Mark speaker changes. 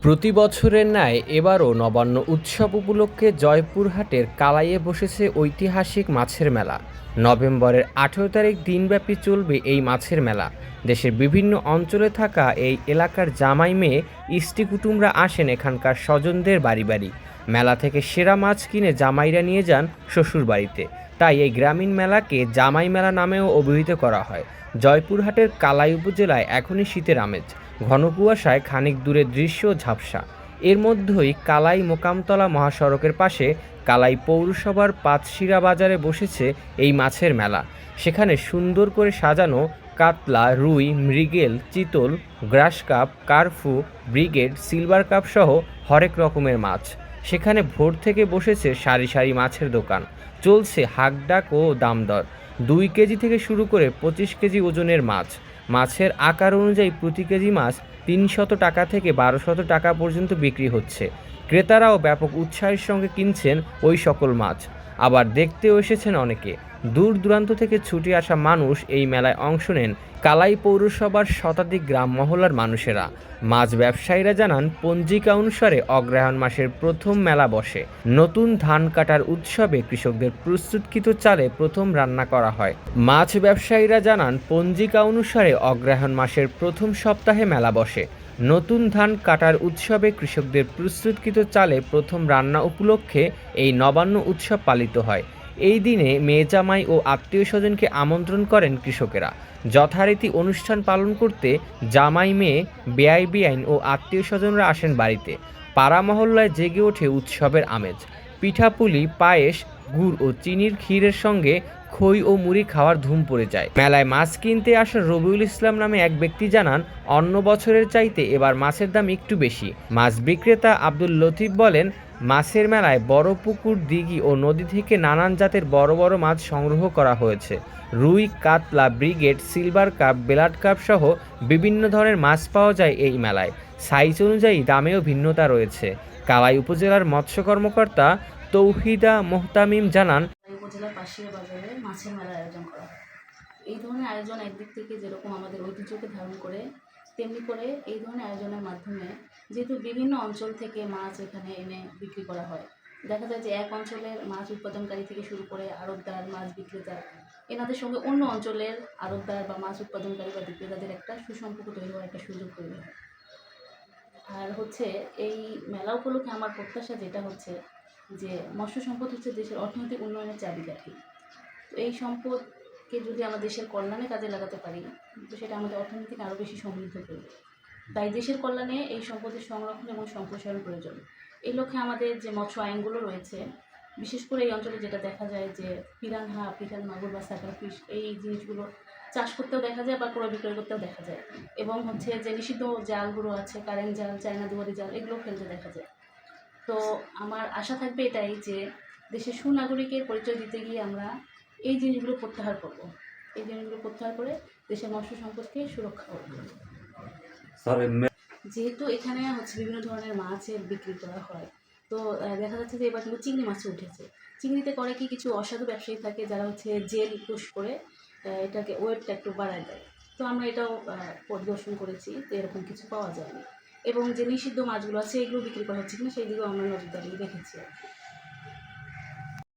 Speaker 1: প্রতি বছরের ন্যায় এবারও নবান্ন উৎসব উপলক্ষে জয়পুরহাটের কালাইয়ে বসেছে ঐতিহাসিক মাছের মেলা। নভেম্বরের আঠেরো তারিখ দিনব্যাপী চলবে এই মাছের মেলা। দেশের বিভিন্ন অঞ্চলে থাকা এই এলাকার জামাই মেয়ে, ইষ্টি কুটুমরা আসেন এখানকার স্বজনদের বাড়ি বাড়ি। মেলা থেকে সেরা মাছ কিনে জামাইরা নিয়ে যান শ্বশুর বাড়িতে তাই এই গ্রামীণ মেলাকে জামাই মেলা নামেও অভিহিত করা হয়। জয়পুরহাটের কালাই উপজেলায় এখনই শীতের আমেজ। ঘন কুয়াশায় খানিক দূরে দৃশ্য ঝাপসা। এর মধ্যেই কালাই মোকামতলা মহাসড়কের পাশে কালাই পৌরসভার পাঁচশিরা বাজারে বসেছে এই মাছের মেলা। সেখানে সুন্দর করে সাজানো কাতলা, রুই, মৃগেল, চিতল, গ্রাস কাপ, কার্ফু, ব্রিগেড, সিলভার কাপ সহ হরেক রকমের মাছ। সেখানে ভোর থেকে বসেছে সারি সারি মাছের দোকান। চলছে হাকডাক ও দামদর। দুই কেজি থেকে শুরু করে পঁচিশ কেজি ওজনের মাছ। মাছের আকার অনুযায়ী প্রতি কেজি মাছ তিনশত টাকা থেকে বারোশত টাকা পর্যন্ত বিক্রি হচ্ছে। ক্রেতারাও ব্যাপক উৎসাহের সঙ্গে কিনছেন ওই সকল মাছ। আবার দেখতেও এসেছেন অনেকে। দূর দূরান্ত থেকে ছুটে আসা মানুষ এই মেলায় অংশ নেন কালাই পৌরসভার শতাধিক গ্রাম মহলার মানুষেরা। মাছ ব্যবসায়ীরা জানান, পঞ্জিকা অনুসারে অগ্রহায়ণ মাসের প্রথম মেলা বসে। নতুন ধান কাটার উৎসবে কৃষকদের প্রস্তুতকৃত চালে প্রথম রান্না করা হয়। মাছ ব্যবসায়ীরা জানান, পঞ্জিকা অনুসারে অগ্রহায়ণ মাসের প্রথম সপ্তাহে মেলা বসে। নতুন ধান কাটার উৎসবে কৃষকদের প্রস্তুতকৃত চালে প্রথম রান্না উপলক্ষে এই নবান্ন উৎসব পালিত হয়। এই দিনে মেয়ে জামাই ও আত্মীয় স্বজনকে আমন্ত্রণ করেন কৃষকেরা। যথারীতি অনুষ্ঠান পালন করতে জামাই মেয়ে, বেআই বেআইন ও আত্মীয় স্বজনরা আসেন বাড়িতে। পাড়া মহল্লায় জেগে ওঠে উৎসবের আমেজ। পিঠাপুলি পায়েস, গুড় ও চিনির ক্ষীরের সঙ্গে খই ও মুড়ি খাওয়ার ধুম পড়ে যায়। মেলায় মাছ কিনতে আসা রবিউল ইসলাম নামে এক ব্যক্তি জানান, অন্য বছরের চাইতে এবার মাছের দাম একটু বেশি। মাছ বিক্রেতা আব্দুল লতিফ বলেন মাছের মেলায় বড় পুকুর, দিঘি ও নদী থেকে নানান জাতের বড় বড় মাছ সংগ্রহ করা হয়েছে। রুই, কাতলা, ব্রিগেড, সিলভার কাপ, বেলাট কাপ সহ বিভিন্ন ধরনের মাছ পাওয়া যায় এই মেলায়। সাইজ অনুযায়ী দামেও ভিন্নতা রয়েছে। কালাই উপজেলার মৎস্য কর্মকর্তা তৌহিদা মোহতামিম জানান
Speaker 2: উপজেলার পাশের বাজারে মাছের মেলার আয়োজন করা এই ধরনের আয়োজন একদিক থেকে যেরকম আমাদের ঐতিহ্যকে ধারণ করে তেমনি করে এই ধরনের আয়োজনের মাধ্যমে যেহেতু বিভিন্ন অঞ্চল থেকে মাছ এখানে এনে বিক্রি করা হয়, দেখা যায় যে এক অঞ্চলের মাছ উৎপাদনকারী থেকে শুরু করে আড়তদার মাছ বিক্রেতা, এনাদের সঙ্গে অন্য অঞ্চলের আড়তদার বা মাছ উৎপাদনকারী বা বিক্রেতাদের একটা সুসম্পর্ক তৈরি হওয়ার একটা সুযোগ তৈরি হয়। আর হচ্ছে এই মেলা উপলক্ষে আমার প্রত্যাশা যেটা হচ্ছে যে মৎস্য সম্পদ হচ্ছে দেশের অর্থনৈতিক উন্নয়নের চাবিকাঠি। তো এই সম্পদকে যদি আমরা দেশের কল্যাণে কাজে লাগাতে পারি, তো সেটা আমাদের অর্থনীতিকে আরও বেশি সমৃদ্ধ করবে। তাই দেশের কল্যাণে এই সম্পদের সংরক্ষণ এবং সম্প্রসারণ প্রয়োজন। এই লক্ষ্যে আমাদের যে মৎস্য আইনগুলো রয়েছে, বিশেষ করে এই অঞ্চলে যেটা দেখা যায় যে পিরানহা পিঠান মাগুর বা সাকার ফিশ, এই জিনিসগুলো চাষ করতেও দেখা যায় বা ক্রয় বিক্রয় করতেও দেখা যায়। এবং হচ্ছে যে নিষিদ্ধ জালগুলো আছে, কারেন্ট জাল, চায়না দুয়ারি জাল, এগুলো ফেলতে দেখা যায়। তো আমার আশা থাকবে এটাই যে দেশের সুনাগরিকের পরিচয় দিতে গিয়ে আমরা এই জিনিসগুলো প্রত্যাহার করব। এই জিনিসগুলো প্রত্যাহার করে দেশের মৎস্য সম্পদকে সুরক্ষা করব। যেহেতু এখানে হচ্ছে বিভিন্ন ধরনের মাছের বিক্রি করা হয় তো দেখা যাচ্ছে যে এবার কিন্তু চিংড়ি মাছ উঠেছে। চিংড়িতে করে কি কিছু অসাধু ব্যবসায়ী থাকে যারা হচ্ছে জেল পুশ করে এটাকে ওয়েটটা একটু বাড়ায় দেয়। তো আমরা এটাও পরিদর্শন করেছি তো এরকম কিছু পাওয়া যায়নি। এবং যে নিষিদ্ধ মাছগুলো আছে এগুলো বিক্রি করা হচ্ছে কিনা সেই দিকেও আমরা নজরদারি রেখেছি